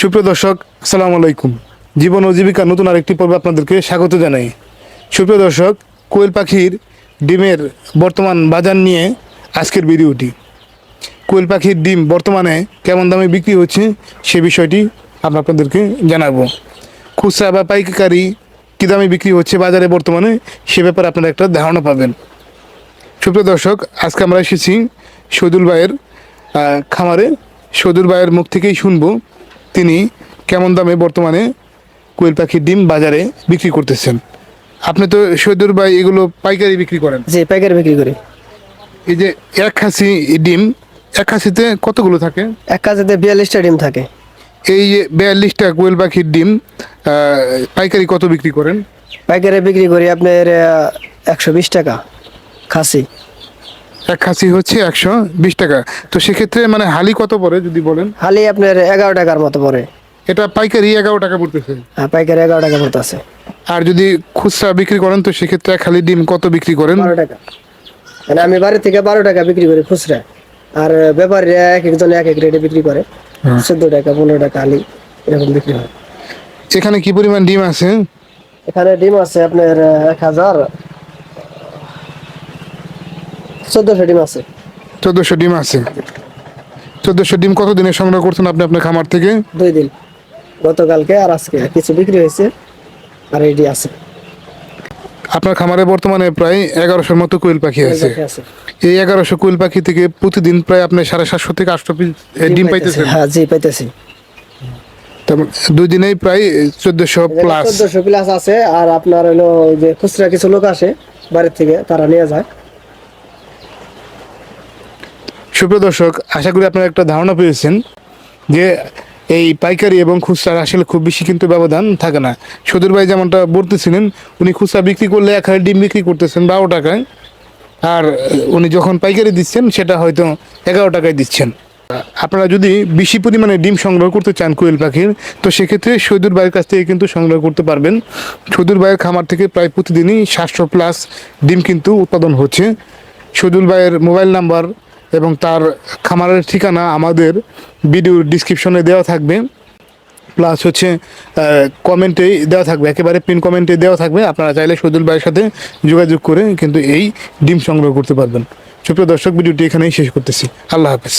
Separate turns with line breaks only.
সুপ্রিয় দর্শক, আসসালামু আলাইকুম। জীবন ও জীবিকা নতুন আরেকটি পর্বে আপনাদেরকে স্বাগত জানাই। সুপ্রিয় দর্শক, কোয়েল পাখির ডিমের বর্তমান বাজার নিয়ে আজকের ভিডিওটি। কোয়েল পাখির ডিম বর্তমানে কেমন দামে বিক্রি হচ্ছে সে বিষয়টি আপনাদেরকে জানাব। খুচরা বা পাইকারি কী দামে বিক্রি হচ্ছে বাজারে বর্তমানে সে ব্যাপারে আপনারা একটা ধারণা পাবেন। সুপ্রিয় দর্শক, আজকে আমরা এসেছি শহীদুল ভাইয়ের খামারে। শহীদুল ভাইয়ের মুখ থেকেই শুনব তিনি কেমন দামে বর্তমানে কোয়েল পাখির ডিম বাজারে বিক্রি করতেছেন? আপনি তো শহীদুল ভাই এগুলো পাইকারি বিক্রি করেন।
জি পাইকারি বিক্রি করি।
এই যে এক খাসি ডিম এক খাসিতে কতগুলো থাকে?
এক কাজেতে বিয়াল্লিশটা ডিম থাকে।
এই যে বিয়াল্লিশটা কোয়েল পাখির ডিম পাইকারি কত বিক্রি করেন?
পাইকারি বিক্রি করি আপনার একশো বিশ টাকা খাসি।
এক খাসি হচ্ছে একশো বিশ টাকা। তো সেক্ষেত্রে মানে হালি কত পড়ে যদি বলেন?
হালি আপনার এগারো টাকার মতো পড়ে।
এটা পাইকারি এগারো টাকা পড়তেছে।
হ্যাঁ পাইকারি এগারো টাকা পড়তে আছে
আর যদি খুচরা বিক্রি করেন তো সেক্ষেত্রে এক খালি ডিম কত বিক্রি করেন?
বারো টাকা। মানে আমি বাড়ি থেকে বারো টাকা বিক্রি করি খুচরা। আর ব্যাপারীরা এক একজন এক এক রেটে বিক্রি করে। চোদ্দ টাকা পনেরো টাকা হালি এরকম বিক্রি হয়।
এখানে কি পরিমাণ ডিম আছে?
এখানে ডিম আছে আপনার এক হাজার চোদ্দশো ডিম আছে।
চোদ্দশো ডিম আছে। চোদ্দশো ডিম কত দিনে সংগ্রহ করছেন আপনি আপনার খামার থেকে?
দুই দিন। গতকালকে আর আজকে। কিছু বিক্রি হয়েছে আর এটি আছে।
আপনার খামারে বর্তমানে প্রায় এগারোশোর মতো কোয়েল পাখি আছে। এই এগারোশো কোয়েল পাখি থেকে প্রতিদিন প্রায় আপনি সাড়ে সাতশো থেকে আটশো পিস ডিম পাইতেছেন?
হ্যাঁ জি পাইতেছি।
তারপর দুই দিনেই প্রায় চোদ্দশো প্লাস
চোদ্দশো প্লাস আছে। আর আপনার হলো যে খুচরা কিছু লোক আসে বাড়ির থেকে তারা নিয়ে যায়।
সুপ্রিয় দর্শক, আশা করি আপনারা একটা ধারণা পেয়েছেন যে এই পাইকারি এবং খুচরার আসলে খুব বেশি কিন্তু ব্যবধান থাকে না। সদুর ভাই যেমনটা বলতেছিলেন, উনি খুচরা বিক্রি করলে এক হাজার ডিম বিক্রি করতেছেন বারো টাকায়। আর উনি যখন পাইকারি দিচ্ছেন, সেটা হয়তো এগারো টাকায় দিচ্ছেন। আপনারা যদি বেশি পরিমাণে ডিম সংগ্রহ করতে চান কোয়েল পাখির, তো সেক্ষেত্রে সৈদুর ভাইয়ের কাছ থেকে কিন্তু সংগ্রহ করতে পারবেন। সৈদুর ভাইয়ের খামার থেকে প্রায় প্রতিদিনই সাতশো প্লাস ডিম কিন্তু উৎপাদন হচ্ছে। সৈদুল ভাইয়ের মোবাইল নাম্বার এবং তার খামারের ঠিকানা আমাদের ভিডিওর ডিসক্রিপশনে দেওয়া থাকবে। প্লাস হচ্ছে কমেন্টেই দেওয়া থাকবে, একেবারে পিন কমেন্টে দেওয়া থাকবে। আপনারা চাইলে সজুল ভাইয়ের সাথে যোগাযোগ করে কিন্তু এই ডিম সংগ্রহ করতে পারবেন। সুপ্রিয় দর্শক ভিডিওটি এখানেই শেষ করতেছি। আল্লাহ হাফেজ।